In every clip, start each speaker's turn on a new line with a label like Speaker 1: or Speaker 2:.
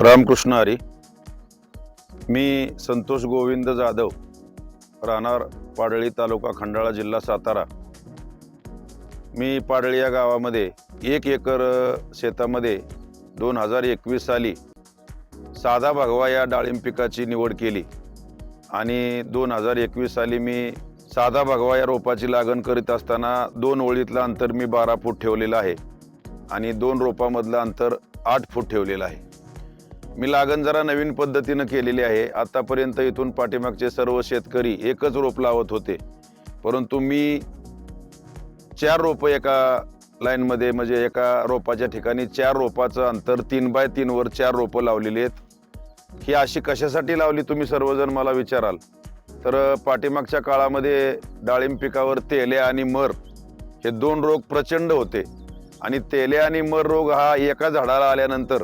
Speaker 1: रामकृष्ण हरी. मी संतोष गोविंद जाधव राहणार पाडळी तालुका खंडाळा जिल्हा सातारा. मी पाडळी या गावामध्ये एक एकर शेतामध्ये दोन हजार एकवीस साली साधा भगवा या डाळिंब पिकाची निवड केली आणि दोन हजार एकवीस साली मी साधा भगवा या रोपाची लागण करीत असताना दोन ओळीतलं अंतर मी बारा फूट ठेवलेलं आहे आणि दोन रोपामधलं अंतर आठ फूट ठेवलेलं आहे. मी लागण जरा नवीन पद्धतीनं केलेली आहे. आतापर्यंत इथून पाठीमागचे सर्व शेतकरी एकच रोप लावत होते. परंतु मी चार रोपं एका लाईनमध्ये म्हणजे एका रोपाच्या ठिकाणी चार रोपाचं अंतर तीन बाय तीनवर चार रोपं लावलेली आहेत. ही अशी कशासाठी लावली तुम्ही सर्वजण मला विचाराल. तर पाठीमागच्या काळामध्ये डाळिंब पिकावर तेले आणि मर हे दोन रोग प्रचंड होते. आणि तेले आणि मर रोग हा एका झाडाला आल्यानंतर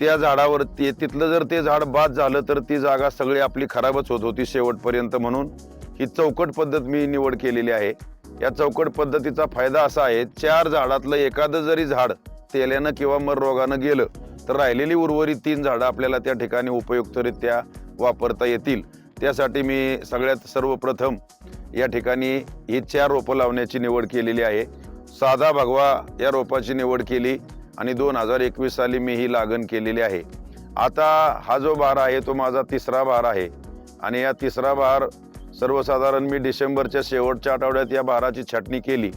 Speaker 1: त्या झाडावरती तिथलं जर ते झाड बाद झालं तर ती जागा सगळी आपली खराबच होत होती शेवटपर्यंत म्हणून. ही चौकट पद्धत मी निवड केलेली आहे. या चौकट पद्धतीचा फायदा असा आहे चार झाडातलं एखादं जरी झाड तेल्यानं किंवा मर रोगानं गेलं तर राहिलेली उर्वरित तीन झाडं आपल्याला त्या ठिकाणी उपयुक्तरित्या वापरता येतील. त्यासाठी मी सगळ्यात सर्वप्रथम या ठिकाणी ही चार रोपं लावण्याची निवड केलेली आहे. साधा भगवा या रोपाची निवड केली. आणि दोन हजार एकवीस साली मी ही लागण केलेली आहे. आता हा जो बार आहे तो माझा तिसरा बार आहे. आणि या तिसरा बार सर्वसाधारण मी डिसेंबरच्या शेवटच्या आठवड्यात या बाराची छाटणी केली.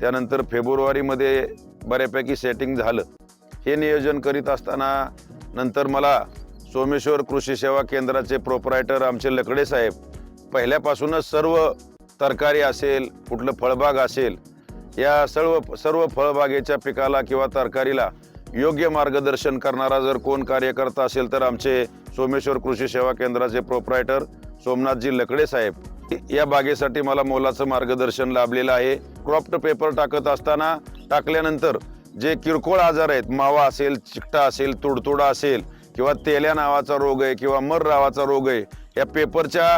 Speaker 1: त्यानंतर फेब्रुवारीमध्ये बऱ्यापैकी सेटिंग झालं. हे नियोजन करीत असताना नंतर मला सोमेश्वर कृषी सेवा केंद्राचे प्रोपरायटर आमचे लकडे साहेब पहिल्यापासूनच सर्व तरकारी असेल कुठलं फळबाग असेल या सर्व सर्व फळबागेच्या पिकाला किंवा तरकारीला योग्य मार्गदर्शन करणारा जर कोण कार्यकर्ता असेल तर आमचे सोमेश्वर कृषी सेवा केंद्राचे प्रोपरायटर सोमनाथजी लकडे साहेब. या बागेसाठी मला मोलाचं मार्गदर्शन लाभलेलं आहे. क्रॉप्ट पेपर टाकत असताना टाकल्यानंतर जे किरकोळ आजार आहेत मावा असेल चिकटा असेल तुडतुडा असेल किंवा तेल्या नावाचा रोग आहे किंवा मर नावाचा रोग आहे या पेपरच्या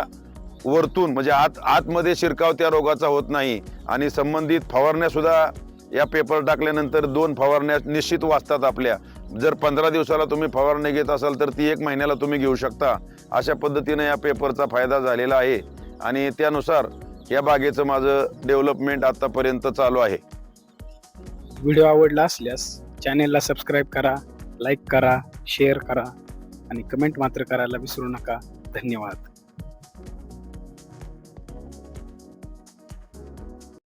Speaker 1: वरतून म्हणजे आत आतमध्ये शिरकाव त्या रोगाचा होत नाही. आणि संबंधित फवारण्यासुद्धा या पेपर टाकल्यानंतर दोन फवारण्या निश्चित वाचतात आपल्या. जर पंधरा दिवसाला तुम्ही फवारणी घेत असाल तर ती एक महिन्याला तुम्ही घेऊ शकता. अशा पद्धतीनं या पेपरचा फायदा झालेला आहे. आणि त्यानुसार या बागेचं माझं डेव्हलपमेंट आत्तापर्यंत चालू आहे.
Speaker 2: व्हिडिओ आवडला असल्यास चॅनेलला सबस्क्राईब करा लाईक करा शेअर करा आणि कमेंट मात्र करायला विसरू नका. धन्यवाद.